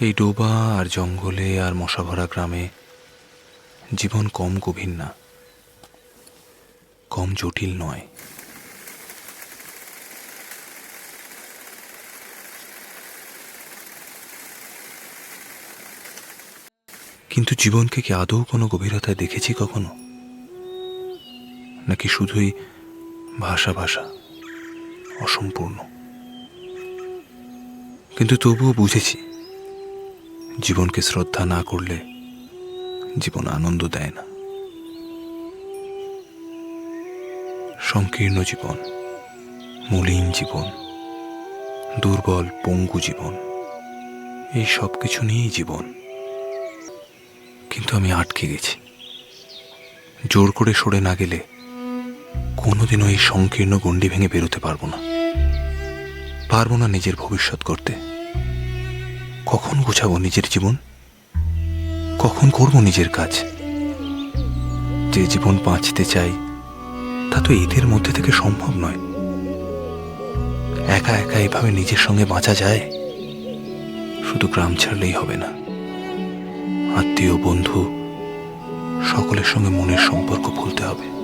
এই ডোবা আর জঙ্গলে আর মশাভরা গ্রামে জীবন কম গভীর না, কম জটিল নয়। কিন্তু জীবনকে কি আদৌ কোনো গভীরতায় দেখেছি কখনো? নাকি শুধুই ভাষা ভাষা, অসম্পূর্ণ? কিন্তু তবুও বুঝেছি জীবনকে শ্রদ্ধা না করলে জীবন আনন্দ দেয় না। সংকীর্ণ জীবন, মলিন জীবন, দুর্বল, পঙ্গু জীবন, এই সব কিছু নিয়েই জীবন। কিন্তু আমি আটকে গেছি। জোর করে সরে না গেলে কোনোদিনও এই সংকীর্ণ গণ্ডি ভেঙে বেরোতে পারব না। পারব না নিজের ভবিষ্যৎ করতে কখন গোছাবো নিজের জীবন? কখন করব নিজের কাজ? যে জীবন বাঁচতে চাই, তা তো এদের মধ্যে থেকে সম্ভব নয়। একা একা এভাবে নিজের সঙ্গে বাঁচা যায়, শুধু গ্রাম ছাড়লেই হবে না। আত্মীয়, বন্ধু, সকলের সঙ্গে মনের সম্পর্ক ভুলতে হবে।